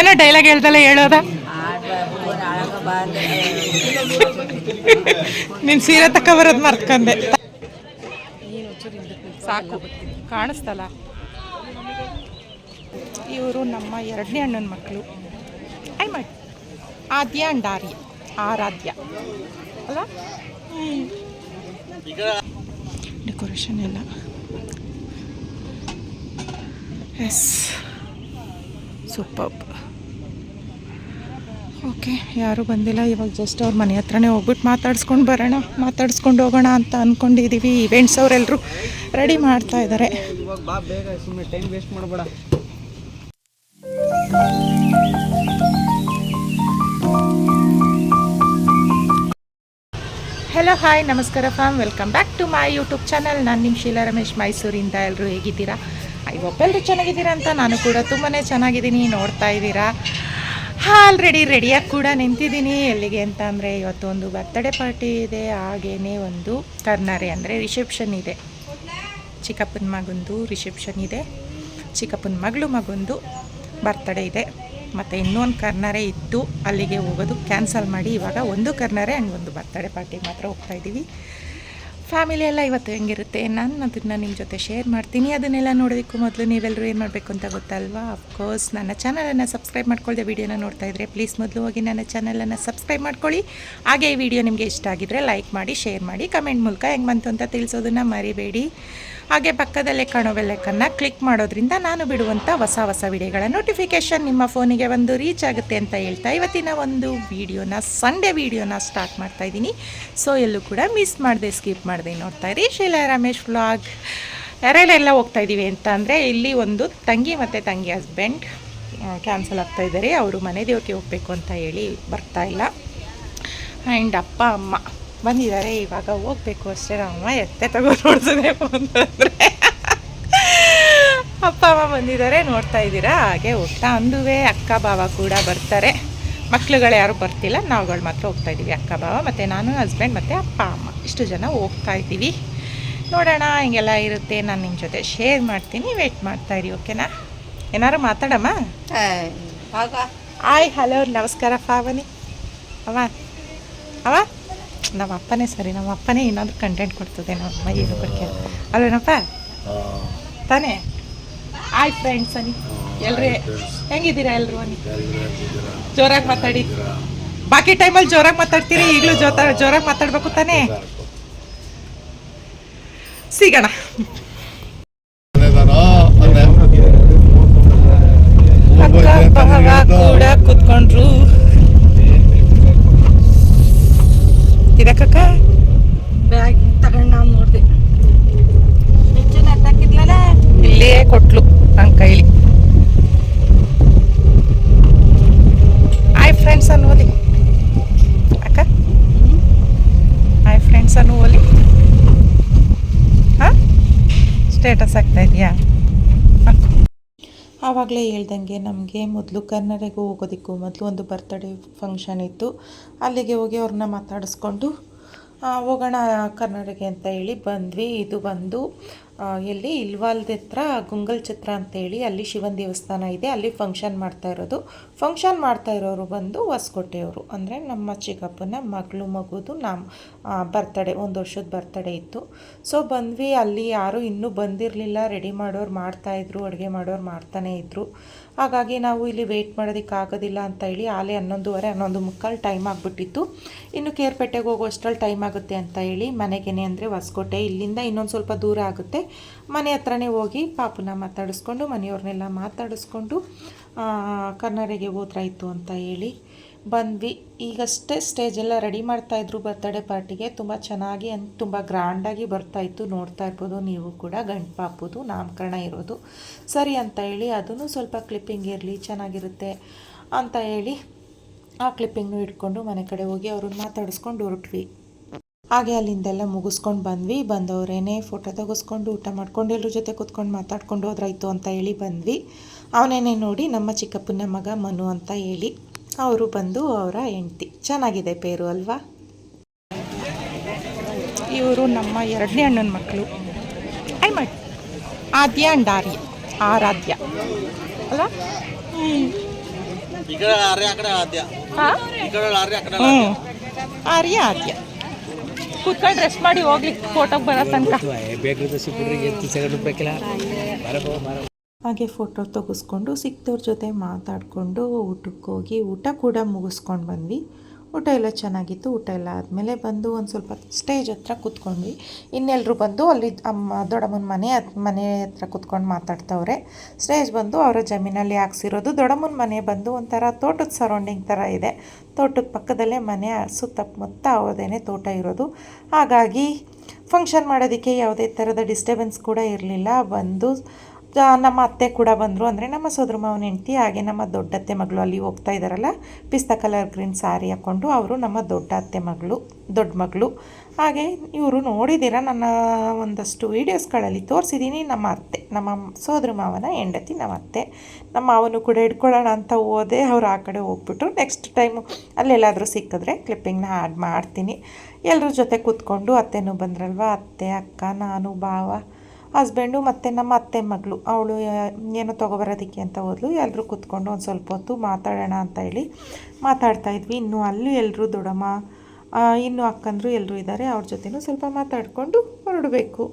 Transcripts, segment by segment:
ಏನೋ ಡೈಲಾಗ್ ಹೇಳ್ದಲ್ಲ ಹೇಳೋದ? ನಿನ್ ಸೀರೆ ತಕ ಬರೋದು ಮರ್ತ್ಕೊಂಡೆ ಸಾಕು. ಕಾಣಿಸ್ತಲ್ಲ. ಇವರು ನಮ್ಮ ಎರಡನೇ ಅಣ್ಣನ ಮಕ್ಕಳು ಐ ಮಾಡಿ ಆದ್ಯ ಅಂಡ್ ಆರ್ಯ. ಆರಾಧ್ಯ. ಅಲ್ಲ? ಡೆಕೋರೇಷನ್ ಎಲ್ಲ. ಎಸ್ ಸೂಪರ್ ಓಕೆ ಯಾರೂ ಬಂದಿಲ್ಲ. ಇವಾಗ ಜಸ್ಟ್ ಅವ್ರ ಮನೆ ಹತ್ರನೇ ಹೋಗ್ಬಿಟ್ಟು ಮಾತಾಡ್ಸ್ಕೊಂಡು ಬರೋಣ ಮಾತಾಡ್ಸ್ಕೊಂಡು ಹೋಗೋಣ ಅಂತ ಅಂದ್ಕೊಂಡಿದ್ದೀವಿ ಇವೆಂಟ್ಸ್ ಅವರೆಲ್ಲರೂ ರೆಡಿ ಮಾಡ್ತಾ ಇದ್ದಾರೆ ಹಲೋ ಹಾಯ್ ನಮಸ್ಕಾರ fam welcome back to my YouTube channel ನಾನು ನಿಮ್ಮ ಶೀಲಾ ರಮೇಶ್ ಮೈಸೂರಿಂದ ಎಲ್ಲರೂ ಹೇಗಿದ್ದೀರಾ? ಎಲ್ಲರೂ ಚೆನ್ನಾಗಿದ್ದೀರಾ ಅಂತ ನಾನು ಕೂಡ ತುಂಬಾ ಚೆನ್ನಾಗಿದ್ದೀನಿ. ನೋಡ್ತಾ ಇದ್ದೀರಾ? ಆಲ್ರೆಡಿ ರೆಡಿಯಾಗಿ ಕೂಡ ನಿಂತಿದ್ದೀನಿ. ಎಲ್ಲಿಗೆ ಅಂತ ಅಂದರೆ ಇವತ್ತು ಒಂದು ಬರ್ತ್ಡೇ ಪಾರ್ಟಿ ಇದೆ. ಹಾಗೇ ಒಂದು ಕರ್ನಾರೆ ಅಂದರೆ ರಿಸೆಪ್ಷನ್ ಇದೆ. ಚಿಕ್ಕಪ್ಪನ ಮಗಂದು ರಿಸೆಪ್ಷನ್ ಇದೆ. ಚಿಕ್ಕಪ್ಪನ ಮಗಳು ಮಗಂದು ಬರ್ತ್ಡೇ ಇದೆ. ಮತ್ತು ಇನ್ನೊಂದು ಕರ್ನಾರೆ ಇತ್ತು. ಅಲ್ಲಿಗೆ ಹೋಗೋದು ಕ್ಯಾನ್ಸಲ್ ಮಾಡಿ. ಇವಾಗ ಒಂದು ಕರ್ನಾರೆ ಹಂಗೆ ಒಂದು ಬರ್ತಡೇ ಪಾರ್ಟಿಗೆ ಮಾತ್ರ ಹೋಗ್ತಾ ಇದ್ದೀವಿ ಫ್ಯಾಮಿಲಿ ಎಲ್ಲ ಇವತ್ತು ಹೆಂಗಿರುತ್ತೆ? ನಾನು ಅದನ್ನು ನಿಮ್ಮ ಜೊತೆ ಶೇರ್ ಮಾಡ್ತೀನಿ. ಅದನ್ನೆಲ್ಲ ನೋಡೋದಕ್ಕೂ ಮೊದಲು ನೀವೆಲ್ಲರೂ ಏನು ಮಾಡಬೇಕು ಅಂತ ಗೊತ್ತಲ್ವಾ? ಅಫ್ಕೋರ್ಸ್ ನನ್ನ ಚಾನಲನ್ನು ಸಬ್ಸ್ಕ್ರೈಬ್ ಮಾಡ್ಕೊಳ್ಳದೆ ವೀಡಿಯೋನ ನೋಡ್ತಾ ಇದ್ದರೆ ಪ್ಲೀಸ್ ಮೊದಲು ಹೋಗಿ ನನ್ನ ಚಾನಲನ್ನು ಸಬ್ಸ್ಕ್ರೈಬ್ ಮಾಡ್ಕೊಳ್ಳಿ. ಹಾಗೆ ಈ ವಿಡಿಯೋ ನಿಮಗೆ ಇಷ್ಟ ಆಗಿದ್ದರೆ ಲೈಕ್ ಮಾಡಿ ಶೇರ್ ಮಾಡಿ ಕಮೆಂಟ್ ಮೂಲಕ ಹೆಂಗೆ ಬಂತು ಅಂತ ತಿಳಿಸೋದನ್ನು ಮರಿಬೇಡಿ. ಹಾಗೆ ಪಕ್ಕದಲ್ಲೇ ಕಾಣೋ ಬೆಲ್ಲೈಕನ್ನು ಕ್ಲಿಕ್ ಮಾಡೋದ್ರಿಂದ ನಾನು ಬಿಡುವಂಥ ಹೊಸ ಹೊಸ ವಿಡಿಯೋಗಳ ನೋಟಿಫಿಕೇಷನ್ ನಿಮ್ಮ ಫೋನಿಗೆ ಒಂದು ರೀಚ್ ಆಗುತ್ತೆ ಅಂತ ಹೇಳ್ತಾ ಇವತ್ತಿನ ಒಂದು ವಿಡಿಯೋನ ಸಂಡೇ ವಿಡಿಯೋನ ಸ್ಟಾರ್ಟ್ ಮಾಡ್ತಾ ಇದ್ದೀನಿ. ಸೊ ಎಲ್ಲೂ ಕೂಡ ಮಿಸ್ ಮಾಡಿದೆ ಸ್ಕಿಪ್ ಮಾಡಿದೆ ನೋಡ್ತಾ ಇರಿ. ಶೀಲಾ ರಮೇಶ್ ವ್ಲಾಗ್ ಯಾರೆಲ್ಲ ಹೋಗ್ತಾ ಇದ್ದೀವಿ ಅಂತ ಅಂದರೆ ಇಲ್ಲಿ ಒಂದು ತಂಗಿ ಮತ್ತು ತಂಗಿ ಹಸ್ಬೆಂಡ್ ಕ್ಯಾನ್ಸಲ್ ಆಗ್ತಾ ಇದ್ದಾರೆ. ಅವರು ಮನೆ ದೇವಕ್ಕೆ ಹೋಗಬೇಕು ಅಂತ ಹೇಳಿ ಬರ್ತಾ ಇಲ್ಲ. ಆ್ಯಂಡ್ ಅಪ್ಪ, ಅಮ್ಮ. ಬಂದಿದ್ದಾರೆ ಇವಾಗ ಹೋಗ್ಬೇಕು ಅಷ್ಟೇ ನಮ್ಮಮ್ಮ ಎತ್ತೆ ತಗೋ ನೋಡ್ತದೆ ಅಂತಂದರೆ ಅಪ್ಪ ಅಮ್ಮ ಬಂದಿದ್ದಾರೆ ನೋಡ್ತಾ ಇದ್ದೀರಾ ಹಾಗೆ ಹೋಗ್ತಾ ಅಂದುವೆ ಅಕ್ಕ ಬಾವ ಕೂಡ ಬರ್ತಾರೆ ಮಕ್ಳುಗಳು ಯಾರು ಬರ್ತಿಲ್ಲ ನಾವುಗಳು ಮಾತ್ರ ಹೋಗ್ತಾ ಇದ್ದೀವಿ ಅಕ್ಕ ಬಾವ ಮತ್ತು ನಾನು ಹಸ್ಬೆಂಡ್ ಮತ್ತು ಅಪ್ಪ ಅಮ್ಮ ಇಷ್ಟು ಜನ ಹೋಗ್ತಾ ಇದ್ದೀವಿ ನೋಡೋಣ ಹಿಂಗೆಲ್ಲ ಇರುತ್ತೆ ನಾನು ನಿಮ್ಮ ಜೊತೆ ಶೇರ್ ಮಾಡ್ತೀನಿ ವೇಟ್ ಮಾಡ್ತಾ ಇರಿ ಓಕೆನಾ ಏನಾರು ಮಾತಾಡಮ್ಮ ಆಯ್ ಹಲೋ ನಮಸ್ಕಾರ ಪಾವನಿ ಅವ ಅವ ನಮ್ಮ ಅಪ್ಪನೇ ಸರಿ ನಮ್ಮ ಅಪ್ಪನೇ ಏನಾದರೂ ಕಂಟೆಂಟ್ ಕೊಡ್ತದೆ ನಮ್ಮ ಅಮ್ಮ ಏನು ಕೊಡ್ಕೆ ಅಲ್ವೇನಪ್ಪ? ತಾನೇ? ಆಯ್ ಫ್ರೆಂಡ್ಸ್ ಅನಿ ಎಲ್ರಿ ಹೆಂಗಿದ್ದೀರಾ ಎಲ್ರು ಅನಿ ಜೋರಾಗಿ ಮಾತಾಡಿ. ಬಾಕಿ ಟೈಮಲ್ಲಿ ಜೋರಾಗಿ ಮಾತಾಡ್ತೀರಿ ಈಗಲೂ ಜೋತ ಜೋರಾಗಿ ಮಾತಾಡ್ಬೇಕು ತಾನೇ? ಸಿಗೋಣ ಅಕ್ಕ ಭಾವ ಕೂಡ ಕೂತ್ಕೊಂಡ್ರು ಇದಕ್ಕಕ್ಕ ಬ್ಯಾಗ್ ತಗೊಂಡು ನಾವು ನೋಡಿದೆ ಹೆಚ್ಚಿನ ಹಾಕಿದ್ಲಲ್ಲ ಇಲ್ಲೇ ಕೊಟ್ಲು ನನ್ನ ಕೈಲಿ ಆಯ್ ಫ್ರೆಂಡ್ಸ್ ಅನ್ನು ಓದಿ ಅಕ್ಕ ಆಯ್ ಫ್ರೆಂಡ್ಸ್ ಅನ್ನು ಓಲಿ ಹಾಂ ಸ್ಟೇಟಸ್ ಇದೆಯಾ ಆವಾಗಲೇ ಹೇಳ್ದಂಗೆ ನಮಗೆ ಮೊದಲು ಕನ್ನಡಗೂ ಹೋಗೋದಕ್ಕೂ ಮೊದಲು ಒಂದು ಬರ್ತ್ಡೇ ಫಂಕ್ಷನ್ ಇತ್ತು. ಅಲ್ಲಿಗೆ ಹೋಗಿ ಅವ್ರನ್ನ ಮಾತಾಡಿಸ್ಕೊಂಡು ಹೋಗೋಣ ಕರ್ನಾಟಕ ಅಂತ ಹೇಳಿ ಬಂದ್ವಿ. ಇದು ಬಂದು ಎಲ್ಲಿ ಇಲ್ವಾಲ್ದ ಹತ್ರ ಗುಂಗಲ್ ಛತ್ರ ಅಂತೇಳಿ ಅಲ್ಲಿ ಶಿವನ ದೇವಸ್ಥಾನ ಇದೆ, ಅಲ್ಲಿ ಫಂಕ್ಷನ್ ಮಾಡ್ತಾ ಇರೋದು. ಫಂಕ್ಷನ್ ಮಾಡ್ತಾ ಇರೋರು ಬಂದು ಹೊಸಕೋಟೆಯವರು. ಅಂದರೆ ನಮ್ಮ ಚಿಕ್ಕಪ್ಪನ ಮಗಳು, ಮಗುದು ನಮ್ಮ ಬರ್ತಡೇ ಒಂದು ವರ್ಷದ ಬರ್ತಡೇ ಇತ್ತು. ಸೊ ಬಂದ್ವಿ, ಅಲ್ಲಿ ಯಾರೂ ಇನ್ನೂ ಬಂದಿರಲಿಲ್ಲ. ರೆಡಿ ಮಾಡೋರು ಮಾಡ್ತಾಯಿದ್ರು ಅಡುಗೆ ಮಾಡೋರು ಮಾಡ್ತಾನೇ ಇದ್ದರು ಹಾಗಾಗಿ ನಾವು ಇಲ್ಲಿ ವೆಯ್ಟ್ ಮಾಡೋದಕ್ಕಾಗೋದಿಲ್ಲ ಅಂತ ಹೇಳಿ ಆಲೆ ಹನ್ನೊಂದುವರೆ, ಹನ್ನೊಂದು ಮುಕ್ಕಾಲು ಟೈಮ್ ಆಗಿಬಿಟ್ಟಿತ್ತು. ಇನ್ನು ಕೇರ್ಪೇಟೆಗೆ ಹೋಗೋಷ್ಟರಲ್ಲಿ ಟೈಮ್ ಆಗುತ್ತೆ ಅಂತ ಹೇಳಿ ಮನೆಗೇನೆ ಅಂದರೆ ಹೊಸಕೋಟೆ, ಇಲ್ಲಿಂದ ಇನ್ನೊಂದು ಸ್ವಲ್ಪ ದೂರ ಆಗುತ್ತೆ. ಮನೆ ಹತ್ರನೇ ಹೋಗಿ ಪಾಪುನ ಮಾತಾಡಿಸ್ಕೊಂಡು, ಮನೆಯವ್ರನ್ನೆಲ್ಲ ಮಾತಾಡಿಸ್ಕೊಂಡು ಕನ್ನಡಿಗೆ ಹೋದ್ರಾಯ್ತು ಅಂತ ಹೇಳಿ ಬಂದ್ವಿ. ಈಗಷ್ಟೇ ಸ್ಟೇಜ್ ಎಲ್ಲ ರೆಡಿ ಮಾಡ್ತಾಯಿದ್ರು ಬರ್ತ್ಡೇ ಪಾರ್ಟಿಗೆ ತುಂಬ ಚೆನ್ನಾಗಿ ಅನ್, ತುಂಬ ಗ್ರ್ಯಾಂಡಾಗಿ ಬರ್ತಾಯಿತ್ತು ನೋಡ್ತಾ ಇರ್ಬೋದು ನೀವು ಕೂಡ, ಗಂಡು ಪಾಪುದು, ನಾಮಕರಣ ಇರೋದು. ಸರಿ ಅಂತ ಹೇಳಿ ಅದನ್ನು ಸ್ವಲ್ಪ ಕ್ಲಿಪ್ಪಿಂಗ್ ಇರಲಿ, ಚೆನ್ನಾಗಿರುತ್ತೆ ಅಂತ ಹೇಳಿ ಆ ಕ್ಲಿಪ್ಪಿಂಗ್ನು ಇಟ್ಕೊಂಡು ಮನೆ ಕಡೆ ಹೋಗಿ ಅವ್ರನ್ನ ಮಾತಾಡಿಸ್ಕೊಂಡು ಹೊರಟ್ವಿ. ಹಾಗೆ ಅಲ್ಲಿಂದೆಲ್ಲ ಮುಗಿಸ್ಕೊಂಡು ಬಂದ್ವಿ. ಬಂದವರೇನೆ ಫೋಟೋ ತೆಗೆಸ್ಕೊಂಡು ಊಟ ಮಾಡ್ಕೊಂಡು ಎಲ್ಲರ ಜೊತೆ ಕೂತ್ಕೊಂಡು ಮಾತಾಡ್ಕೊಂಡು ಹೋದ್ರಾಯ್ತು ಅಂತ ಹೇಳಿ ಬಂದ್ವಿ. ಅವನೇನೆ ನೋಡಿ ನಮ್ಮ ಚಿಕ್ಕಪ್ಪನ ಮಗ ಮನು ಅಂತ ಹೇಳಿ ಅವರು ಬಂದು ಅವರ ಹೆಂಡ್ತಿ. ಚೆನ್ನಾಗಿದೆ ಪೇರು ಅಲ್ವಾ? ಇವರು ನಮ್ಮ ಎರಡನೇ ಅಣ್ಣನ ಮಕ್ಕಳು. ಐ ಮಾಡಿ ಆದ್ಯ ಅಂಡ್ ಆರ್ಯ. ಆರಾಧ್ಯ. ಅಲ್ಲ ಆರ್ಯ ಆದ್ಯ. ಕೂತ್ಕೊಂಡು ರೆಸ್ಟ್ ಮಾಡಿ ಹೋಗ್ಲಿ ಫೋಟೋಗೆ ಬರೋ ತನಕ. ಹಾಗೆ ಫೋಟೋ ತೆಗೆಸ್ಕೊಂಡು ಸಿಕ್ತವ್ರ ಜೊತೆ ಮಾತಾಡಿಕೊಂಡು ಊಟಕ್ಕೆ ಹೋಗಿ ಊಟ ಕೂಡ ಮುಗಿಸ್ಕೊಂಡು ಬಂದ್ವಿ. ಊಟ ಎಲ್ಲ ಚೆನ್ನಾಗಿತ್ತು, ಊಟ ಎಲ್ಲ ಆದಮೇಲೆ ಬಂದು ಒಂದು ಸ್ವಲ್ಪ ಸ್ಟೇಜ್ ಹತ್ರ ಕೂತ್ಕೊಂಡ್ವಿ. ಇನ್ನೆಲ್ಲರೂ ಬಂದು ಅಲ್ಲಿ ಅಮ್ಮ, ದೊಡ್ಡಮ್ಮನ ಮನೆ ಮನೆ ಹತ್ರ ಕೂತ್ಕೊಂಡು ಮಾತಾಡ್ತವ್ರೆ. ಸ್ಟೇಜ್ ಬಂದು ಅವರ ಜಮೀನಲ್ಲಿ ಹಾಕ್ಸಿರೋದು. ದೊಡ್ಡಮ್ಮನ ಮನೆ ಬಂದು ಒಂಥರ ತೋಟದ ಸರೌಂಡಿಂಗ್ ಥರ ಇದೆ. ತೋಟದ ಪಕ್ಕದಲ್ಲೇ ಮನೆ ಸುತ್ತಮುತ್ತ ಅವದೇನೆ ತೋಟ ಇರೋದು. ಹಾಗಾಗಿ ಫಂಕ್ಷನ್ ಮಾಡೋದಕ್ಕೆ ಯಾವುದೇ ಥರದ ಡಿಸ್ಟರ್ಬೆನ್ಸ್ ಕೂಡ ಇರಲಿಲ್ಲ. ಬಂದು ನಮ್ಮ ಅತ್ತೆ ಕೂಡ ಬಂದರು ಅಂದರೆ ನಮ್ಮ ಸೋದರ ಮಾವನ ಹೆಂಡತಿ, ಹಾಗೆ ನಮ್ಮ ದೊಡ್ಡ ಅತ್ತೆ ಮಗಳು ಅಲ್ಲಿ ಹೋಗ್ತಾ ಇದ್ದಾರಲ್ಲ ಪಿಸ್ತಾ ಕಲರ್ ಗ್ರೀನ್ ಸ್ಯಾರಿ ಹಾಕ್ಕೊಂಡು ಅವರು ನಮ್ಮ ದೊಡ್ಡ ಅತ್ತೆ ಮಗಳು, ದೊಡ್ಡ ಮಗಳು. ಹಾಗೆ ಇವರು ನೋಡಿದ್ದೀರ, ನನ್ನ ಒಂದಷ್ಟು ವೀಡಿಯೋಸ್ಗಳಲ್ಲಿ ತೋರಿಸಿದ್ದೀನಿ, ನಮ್ಮ ಅತ್ತೆ, ನಮ್ಮ ಸೋದರ ಮಾವನ ಹೆಂಡತಿ, ನಮ್ಮ ಅತ್ತೆ. ನಮ್ಮ ಮಾವನು ಕೂಡ ಹಿಡ್ಕೊಳ್ಳೋಣ ಅಂತ ಹೋದೆ, ಅವರು ಆ ಕಡೆ ಹೋಗ್ಬಿಟ್ರು. ನೆಕ್ಸ್ಟ್ ಟೈಮು ಅಲ್ಲೆಲ್ಲಾದರೂ ಸಿಕ್ಕಿದ್ರೆ ಕ್ಲಿಪ್ಪಿಂಗ್ನ ಆ್ಯಡ್ ಮಾಡ್ತೀನಿ. ಎಲ್ಲರ ಜೊತೆ ಕೂತ್ಕೊಂಡು ಅತ್ತೆನೂ ಬಂದ್ರಲ್ವ, ಅತ್ತೆ, ಅಕ್ಕ, ನಾನು, ಭಾವ. ಹಸ್ಬೆಂಡು ಮತ್ತು ನಮ್ಮ ಅತ್ತೆ ಮಗಳು. ಅವಳು ಏನೋ ತೊಗೊಬರೋದಕ್ಕೆ ಅಂತ ಹೋದ್ಲು. ಎಲ್ಲರೂ ಕೂತ್ಕೊಂಡು ಒಂದು ಸ್ವಲ್ಪ ಹೊತ್ತು ಮಾತಾಡೋಣ ಅಂತ ಹೇಳಿ ಮಾತಾಡ್ತಾ ಇದ್ವಿ. ಇನ್ನು ಅಲ್ಲೂ ಎಲ್ಲರೂ ದೊಡ್ಡಮ್ಮ ಆ, ಇನ್ನು ಅಕ್ಕಂದ್ರು ಎಲ್ಲರೂ ಇದ್ದಾರೆ ಅವ್ರ ಜೊತೆನೂ ಸ್ವಲ್ಪ ಮಾತಾಡಿಕೊಂಡು ಹೊರಡಬೇಕು.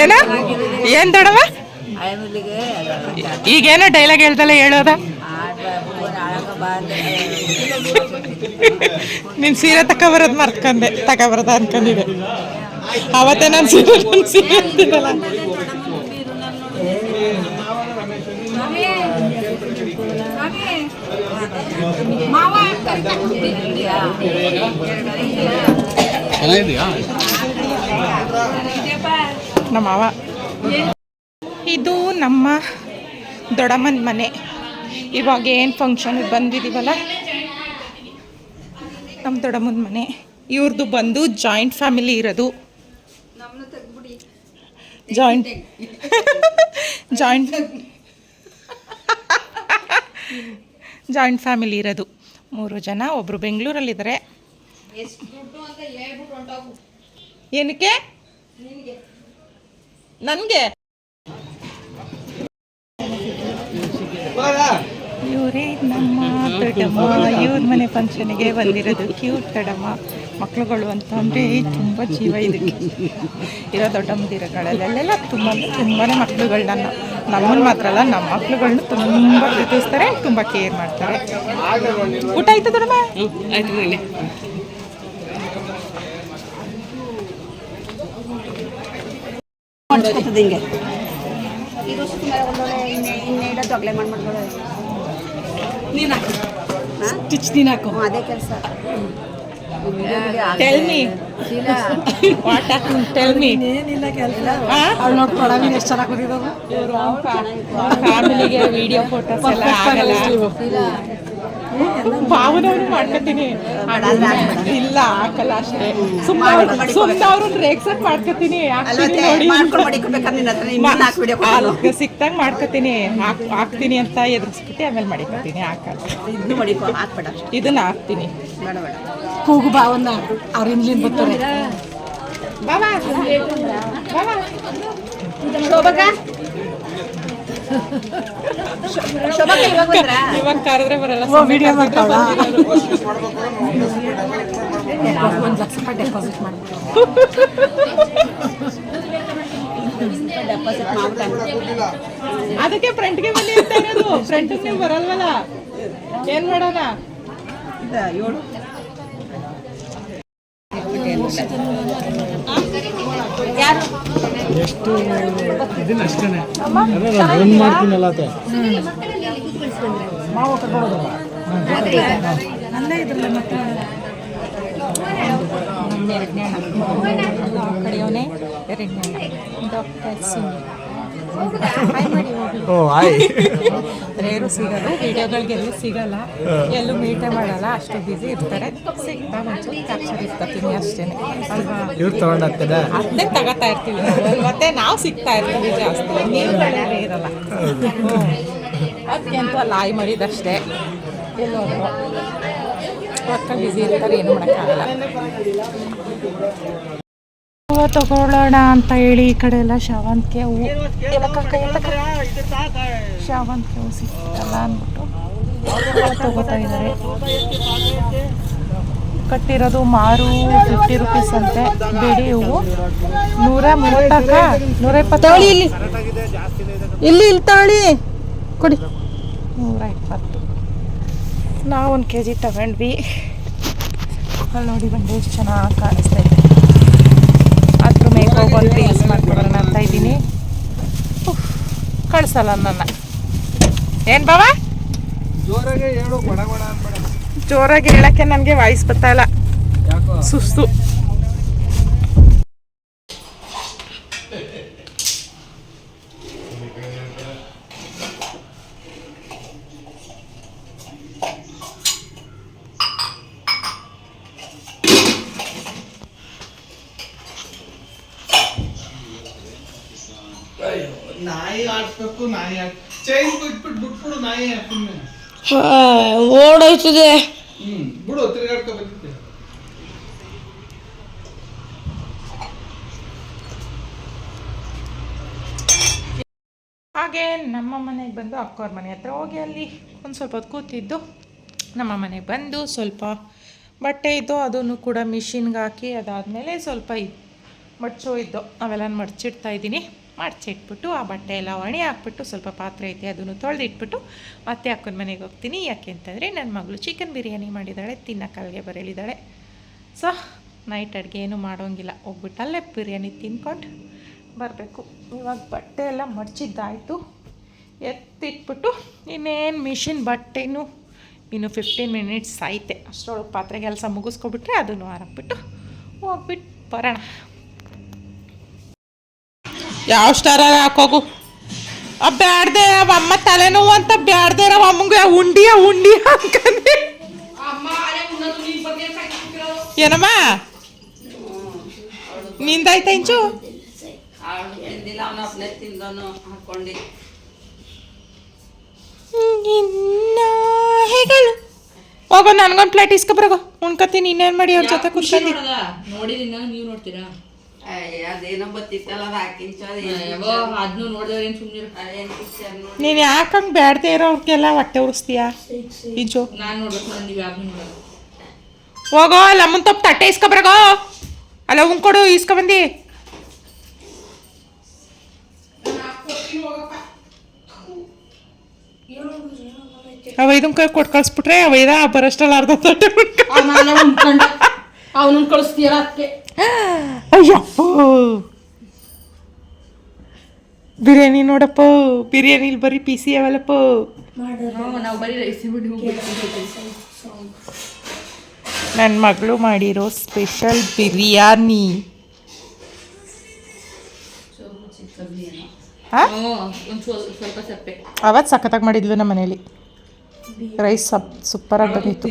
ಏನ? ಏನು ದೊಡವ ಈಗೇನೋ ಡೈಲಾಗ್ ಹೇಳ್ದಲ್ಲ ಹೇಳೋದ? ನಿನ್ ಸೀರೆ ತಗೊಬರೋದು ಮರ್ತ್ಕೊಂಡೆ, ತಗೊಬರೋದ ಅನ್ಕೊಂಡಿದೆ ಅವತ್ತೇ ನಾನು ಸೀರೆ ಸೀರೆ ಅಂತಿದ್ದಲ್ಲ. ನಮ್ಮ ಮಾವ ಇದು ನಮ್ಮ ದೊಡ್ಡಮ್ಮನ ಮನೆ. ಇವಾಗ ಏನು ಫಂಕ್ಷನ್ಗೆ ಬಂದಿದ್ದೀವಲ್ಲ ನಮ್ಮ ದೊಡ್ಡಮ್ಮನ ಮನೆ. ಇವ್ರದ್ದು ಬಂದು ಜಾಯಿಂಟ್ ಫ್ಯಾಮಿಲಿ ಇರೋದು. ಜಾಯಿಂಟ್ ಜಾಯಿಂಟ್ ಜಾಯಿಂಟ್ ಫ್ಯಾಮಿಲಿ ಇರೋದು. ಮೂರು ಜನ ಒಬ್ಬರು ಬೆಂಗಳೂರಲ್ಲಿದ್ದಾರೆ ಏನಕ್ಕೆ? ನನಗೆ? ಇವರೇ ನಮ್ಮ ದೊಡ್ಡಮ್ಮ. ಇವ್ರ ಮನೆ ಫಂಕ್ಷನ್ಗೆ ಬಂದಿರೋದು ಕ್ಯೂಟ್ ದೊಡ್ಡಮ್ಮ ಮಕ್ಕಳುಗಳು ಅಂತ ಅಂದರೆ ತುಂಬ ಜೀವ ಇದೆ ಇರೋ ದೊಡ್ಡಮ್ಮದಿರಗಳಲ್ಲೆಲ್ಲ ತುಂಬ ತುಂಬಾ ಮಕ್ಳುಗಳನ್ನ ನಮ್ಮನ್ನ ಮಾತ್ರ ಅಲ್ಲ, ನಮ್ಮ ಮಕ್ಕಳುಗಳನ್ನ ತುಂಬ ಪ್ರೀತಿಸ್ತಾರೆ, ತುಂಬ ಕೇರ್ ಮಾಡ್ತಾರೆ. ಊಟ ಆಯ್ತು ದೊಡ್ಡಮ್ಮ? ಹಿಂಗೆ ಇದು ಇನ್ನೇ ಇನ್ನೆರಡು ತೊಗಲೆ ಮಾಡಿ ಮಾಡ್ಕೊಳ್ಳೋ ನೀನು ಹಾಕು ಸ್ಟಿಚ್ ನೀನು ಹಾಕು ಅದೇ ಕೆಲಸ. Tell me what tell me ಏನಿಲ್ಲ ಕೆಲಸ. ಅವ್ಳು ಎಷ್ಟು ಚೆನ್ನಾಗಿ ಕೂತಿದ್ದಾವೆ ಫ್ಯಾಮಿಲಿಗೆ ವಿಡಿಯೋ ಫೋಟೋಸ್ ಎಲ್ಲ ಆಗಲ್ಲ. ಭಾವನವ್ರು ಮಾಡ್ಕೊತೀನಿ. ಇಲ್ಲ ಹಾಕಲ್ಲ ಅಷ್ಟೇ. ಸುಮ್ಮನೆ ಸುಮ್ಮನೆ ಅವ್ರನ್ನ ರೇಗ್ಸಕ್ ಮಾಡ್ಕೊತೀನಿ. ಸಿಕ್ತಾಗ ಮಾಡ್ಕೊತೀನಿ. ಹಾಕ್ತೀನಿ ಅಂತ ಎದುರಿಸ್ಬಿಟ್ಟು ಆಮೇಲೆ ಮಾಡಿಕೊತೀನಿ. ಹಾಕಲ್ಲ. ಇದನ್ನು ಮಡಿಕೊ ಹಾಕ್ಬೇಡ ಇದನ್ನ ಹಾಕ್ತೀನಿ. ಕೂಗು ಭಾವನ ಅವ್ರು ಬರ್ತಾರೆ. ಬಾಬಾ ಬಾಬಾ ಇವಾಗ ಬರಲ್ಲ ಡೆಪಾಸಿಟ್ ಅದಕ್ಕೆ ಫ್ರಂಟ್ಗೆ ಬನ್ನಿ ಅಂತ ಫ್ರಂಟ್ ನೀವು ಬರಲ್ವಲ್ಲ? ಏನ್ ಮಾಡೋಣ? ಏಳು. ಒಂದು ಮಾಡ್ತೀನಲ್ಲ ಆತ ಅಲ್ಲೇ ಇದ್ರಲ್ಲ ಮತ್ತೆ ಎರಡನೇ ಕಡೆಯವನೇ ಎರಡನೇ ಡಾಕ್ಟರ್ ಸಿಂಗ್ ಓ ಆಯ್. ರೇರು ಸಿಗಲ್ಲ. ವಿಡಿಯೋಗಳಿಗೆಲ್ಲೂ ಸಿಗಲ್ಲ. ಎಲ್ಲೂ ಮೀಟೇ ಮಾಡಲ್ಲ. ಅಷ್ಟು ಬ್ಯುಸಿ ಇರ್ತಾರೆ. ಸಿಗ್ತಾ ಒಂಚೂರು ಕ್ಯಾಪ್ಚರ್ ಇರ್ತೀನಿ ಅಷ್ಟೇ. ಅಲ್ವಾ? ಇವ್ರು ತಗೊಂಡಾಗ್ತದ? ಅದನ್ನೇ ತಗೋತಾ ಇರ್ತೀವಿ ನಾವು. ಮತ್ತೆ ನಾವು ಸಿಗ್ತಾ ಇರ್ತೀವಿ ಜಾಸ್ತಿ. ನೀವುಗಳೇ ಇರಲ್ಲ. ಅದಕ್ಕೆ ಅಂತ ಲಾಯ್ ಮಾಡಿದಷ್ಟೇ ಎಲ್ಲೋದ್ರು ವರ್ಕಲ್ಲಿ ಬ್ಯುಸಿ ಇರ್ತಾರೆ ಏನು ಮಾಡೋಕ್ಕಾಗಲ್ಲ. ಹೂವು ತಗೊಳ್ಳೋಣ ಅಂತ ಹೇಳಿ ಈ ಕಡೆ ಎಲ್ಲ ಶಾವಂತಿಗೆ ಹೂವು ಶಾವಂತಿಗೆ ಹೂವು ಸಿಕ್ತಲ್ಲ ಅಂದ್ಬಿಟ್ಟು ತಗೋತಾ ಇದ್ದಾರೆ. ಕಟ್ಟಿರೋದು ಮಾರು ಫಿಫ್ಟಿ ರುಪೀಸ್ ಅಂತೆ. ಬಿಡಿ ಹೂವು ನೂರ ಮೂವತ್ತಕ್ಕ ನೂರ ಇಪ್ಪತ್ತು ಇಲ್ಲಿ. ಇಲ್ಲಿ ಇಲ್ಲಿ ತಾಳಿ ಕೊಡಿ. ನೂರ ಇಪ್ಪತ್ತು. ನಾವು ಒಂದು ಕೆ ಜಿ ತಗೊಂಡ್ವಿ. ಅಲ್ಲಿ ನೋಡಿ ಬಂದು ಎಷ್ಟು ಚೆನ್ನಾಗಿ ಕಾಣಿಸ್ತಾ ಇದೆ. ಅದ್ರ ಮೇಲೆ ಹೋಗಿ ರೀಲ್ಸ್ ಮಾಡ್ಕೊಡೋಣ ಅಂತ ಇದ್ದೀನಿ. ಕಳ್ಸಲ್ಲ ನನ್ನ. ಏನು ಬಾವ ಜೋರಾಗೆ ಹೇಳಕ್ಕೆ ನನಗೆ ವಾಯ್ಸ್ ಬರ್ತಾ ಇಲ್ಲ. ಸುಸ್ತು. ನಾಯಿ ಆಡ್ಸ್ಬೇಕು ನಾಯಿ ಆಡ್ ಚೈನ್ ಬಿಟ್ಬಿಟ್ಟು ಬಿಟ್ಬಿಡು ನಾಯಿ ಸುಮ್ಮನೆ ಓಡೋಯ್ತದೆ ಹ್ಮ್ ಬಿಡು ತಿರ್ಗಾಡ್ಕೊ ಬಂದಿದ್ದೆ ಹಾಗೆ ನಮ್ಮ ಮನೆಗೆ ಬಂದು ಅಕ್ಕವ್ರ ಮನೆ ಹತ್ರ ಹೋಗಿ ಅಲ್ಲಿ ಒಂದು ಸ್ವಲ್ಪ ಹೊತ್ತು ಕೂತಿದ್ದು. ನಮ್ಮ ಮನೆಗೆ ಬಂದು ಸ್ವಲ್ಪ ಬಟ್ಟೆ ಇದ್ದು ಅದನ್ನು ಕೂಡ ಮಿಷಿನ್ಗೆ ಹಾಕಿ ಅದಾದಮೇಲೆ ಸ್ವಲ್ಪ ಮಡ್ಚೋ ಇದ್ದು ಅವೆಲ್ಲ ಮಡ್ಚಿಡ್ತಾ ಇದ್ದೀನಿ. ಮಡ್ಚಿಟ್ಬಿಟ್ಟು ಆ ಬಟ್ಟೆ ಎಲ್ಲ ಒಣಿ ಹಾಕ್ಬಿಟ್ಟು ಸ್ವಲ್ಪ ಪಾತ್ರೆ ಐತೆ ಅದನ್ನು ತೊಳೆದಿಟ್ಬಿಟ್ಟು ಮತ್ತೆ ಅಕ್ಕನ ಮನೆಗೆ ಹೋಗ್ತೀನಿ. ಯಾಕೆ ಅಂತಂದರೆ ನನ್ನ ಮಗಳು ಚಿಕನ್ ಬಿರಿಯಾನಿ ಮಾಡಿದ್ದಾಳೆ ತಿನ್ನಕ್ಕಲ್ಗೆ ಬರಲಿದ್ದಾಳೆ. ಸೊ ನೈಟ್ ಅಡುಗೆ ಏನು ಮಾಡೋಂಗಿಲ್ಲ. ಹೋಗ್ಬಿಟ್ಟು ಅಲ್ಲೇ ಬಿರಿಯಾನಿ ತಿನ್ಕೊಂಡು ಬರಬೇಕು. ಇವಾಗ ಬಟ್ಟೆ ಎಲ್ಲ ಮಡಚಿದ್ದಾಯಿತು ಎತ್ತಿಟ್ಬಿಟ್ಟು ಇನ್ನೇನು ಮಿಷಿನ್ ಬಟ್ಟೆನೂ ಇನ್ನು ಫಿಫ್ಟೀನ್ ಮಿನಿಟ್ಸ್ ಐತೆ ಅಷ್ಟರೊಳಗೆ ಪಾತ್ರೆ ಕೆಲಸ ಮುಗಿಸ್ಕೊಬಿಟ್ರೆ ಅದನ್ನು ಆರಾಕ್ಬಿಟ್ಟು ಹೋಗ್ಬಿಟ್ಟು ಬರೋಣ. ಯಾವ ಸ್ಟಾರ ಹಾಕೋಗು ಬ್ಯಾಡ್ದೆ ಅಮ್ಮ ತಲೆನೋವು ಅಂತ ಬ್ಯಾಡ್ದೆ ನಾವು ಅಮ್ಮಂಗೆ ಉಂಡಿಯ ಉಂಡಿ ಹಾಕಂದೆ ಏನಮ್ಮ? ನಿಂದಾಯ್ತ ಇಂಚು? ಹೇಗಳು ಹೋಗೋ, ನನ್ಗೊಂದು ಪ್ಲೇಟ್ ಇಸ್ಕೊಬ್ರಗೋ ಉಣ್ಕೋತೀನಿ, ಇನ್ನೇನು ಮಾಡಿ ಅವ್ರ ಜೊತೆ ನೀವು ನೋಡ್ತೀರಾ? ಅದೇನೋ ಬತ್ತಿತ್ತಲ್ಲ ಅದು ಹಾಕಿಂಚು ಅದನ್ನು ನೋಡಿದ್ರೆ ಏನು ಸುಮ್ಮನೆ ನೀನು ಯಾಕಂಗೆ ಬ್ಯಾಡ್ದೆ ಇರೋರ್ಗೆಲ್ಲ ಹೊಟ್ಟೆ ಉರಿಸ್ತೀಯಾ? ಈಜು ನಾನು ನೋಡ್ಬೇಕು ನಾನು ನೀವು ಯಾರು ನೋಡೋದು ಹೋಗೋ ಅಲ್ಲ ಅಮ್ಮನ ತಪ್ಪು ತಟ್ಟೆ ಇಸ್ಕೊಬ್ರಗೋ. ಅಲ್ಲ ಉಣ್ಕೊಡು ಇಸ್ಕೊಬಂದಿ ಅವ ಇದನ್ ಕೈ ಕೊಟ್ಟು ಕಳ್ಸ್ಬಿಟ್ರೆ ಅವ ಇದ ಬರೋಷ್ಟಲ್ಲ ಅರ್ಧ ತಟ್ಟೆ ಅವನನ್ನ ಕಳಿಸ್ತೀಯಲ್ಲ ಅದಕ್ಕೆ ಅಯ್ಯಪ್ಪ ಬಿರಿಯಾನಿ ನೋಡಪ್ಪ ಬಿರಿಯಾನಿಲಿ ಬರೀ ಪೀಸಿ ಅವಲ್ಲಪ್ಪ. ನಾವು ಬರೀ ರೈಸ್ ಬಿಟ್ಟು ನನ್ನ ಮಗಳು ಮಾಡಿರೋ ಸ್ಪೆಷಲ್ ಬಿರಿಯಾನಿ. ಅವತ್ತು ಸಖತ್ತಾಗಿ ಮಾಡಿದ್ಲು ನಮ್ಮ ಮನೇಲಿ. ರೈಸ್ ಸಪ್ ಸೂಪರಾಗಿ ಬಂದಿತ್ತು.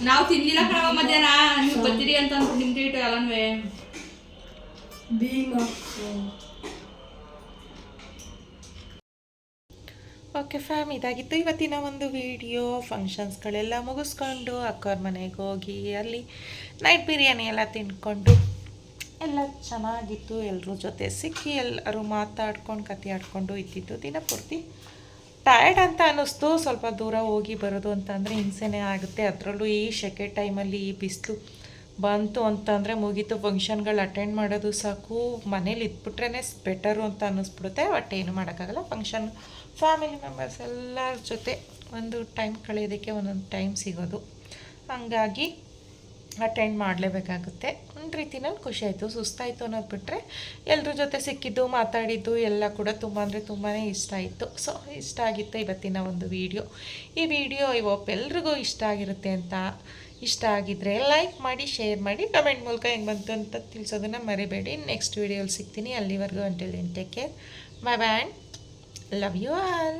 ನಾವು ತಿನ್ಲಿಲ್ಲ ಕಣವ ಮಧ್ಯಾಹ್ನ. ನೀವು ಬರ್ತೀರಿ ಅಂತ ಅಂದ್ಬಿಟ್ಟು ನಿಮ್ಗೆ ಇಟ್ಟು ಎಲ್ಲನೂ ಓಕೆ ಫ್ಯಾಮ್ ಇದಾಗಿತ್ತು ಇವತ್ತಿನ ಒಂದು ವಿಡಿಯೋ ಫಂಕ್ಷನ್ಸ್ಗಳೆಲ್ಲ ಮುಗಿಸ್ಕೊಂಡು ಅಕ್ಕವ್ರ ಮನೆಗೆ ಹೋಗಿ ಅಲ್ಲಿ ನೈಟ್ ಬಿರಿಯಾನಿ ಎಲ್ಲ ತಿನ್ಕೊಂಡು ಎಲ್ಲ ಚೆನ್ನಾಗಿತ್ತು. ಎಲ್ಲರ ಜೊತೆ ಸಿಕ್ಕಿ ಎಲ್ಲರೂ ಮಾತಾಡ್ಕೊಂಡು ಕತೆ ಆಡ್ಕೊಂಡು ಇದ್ದಿದ್ದು ದಿನ ಪೂರ್ತಿ. ಟಯರ್ಡ್ ಅಂತ ಅನ್ನಿಸ್ತು. ಸ್ವಲ್ಪ ದೂರ ಹೋಗಿ ಬರೋದು ಅಂತಂದರೆ ಹಿಂಸೆನೇ ಆಗುತ್ತೆ. ಅದರಲ್ಲೂ ಈ ಸೆಕೆ ಟೈಮಲ್ಲಿ ಈ ಬಿಸಿಲು ಬಂತು ಅಂತಂದರೆ ಮುಗೀತು. ಫಂಕ್ಷನ್ಗಳು ಅಟೆಂಡ್ ಮಾಡೋದು ಸಾಕು. ಮನೇಲಿ ಇದ್ಬಿಟ್ರೇ ಬೆಟರು ಅಂತ ಅನ್ನಿಸ್ಬಿಡುತ್ತೆ. ಬಟ್ ಏನು ಮಾಡೋಕ್ಕಾಗಲ್ಲ. ಫಂಕ್ಷನ್ ಫ್ಯಾಮಿಲಿ ಮೆಂಬರ್ಸ್ ಎಲ್ಲರ ಜೊತೆ ಒಂದು ಟೈಮ್ ಕಳೆಯೋದಕ್ಕೆ ಒಂದೊಂದು ಟೈಮ್ ಸಿಗೋದು. ಹಂಗಾಗಿ ಅಟೆಂಡ್ ಮಾಡಲೇಬೇಕಾಗುತ್ತೆ. ಒಂದು ರೀತಿನಲ್ಲಿ ಖುಷಿ ಸುಸ್ತಾಯಿತು ಅನ್ನೋದು ಬಿಟ್ಟರೆ ಎಲ್ಲರ ಜೊತೆ ಸಿಕ್ಕಿದ್ದು, ಮಾತಾಡಿದ್ದು ಎಲ್ಲ ಕೂಡ ತುಂಬ ಅಂದರೆ ತುಂಬಾ ಇಷ್ಟ ಆಯಿತು. ಸೊ ಇಷ್ಟ ಆಗಿತ್ತು ಇವತ್ತಿನ ಒಂದು ವಿಡಿಯೋ ಈ ವಿಡಿಯೋ ಇವತ್ತು ಎಲ್ರಿಗೂ ಇಷ್ಟ ಆಗಿರುತ್ತೆ ಅಂತ ಇಷ್ಟ ಆಗಿದ್ದರೆ ಲೈಕ್ ಮಾಡಿ ಶೇರ್ ಮಾಡಿ ಕಮೆಂಟ್ ಮೂಲಕ ಹೆಂಗೆ ಬಂತು ಅಂತ ತಿಳಿಸೋದನ್ನು ಮರಿಬೇಡಿ. ನೆಕ್ಸ್ಟ್ ವೀಡಿಯೋಲಿ ಸಿಗ್ತೀನಿ. ಅಲ್ಲಿವರೆಗೂ until take care bye and love you all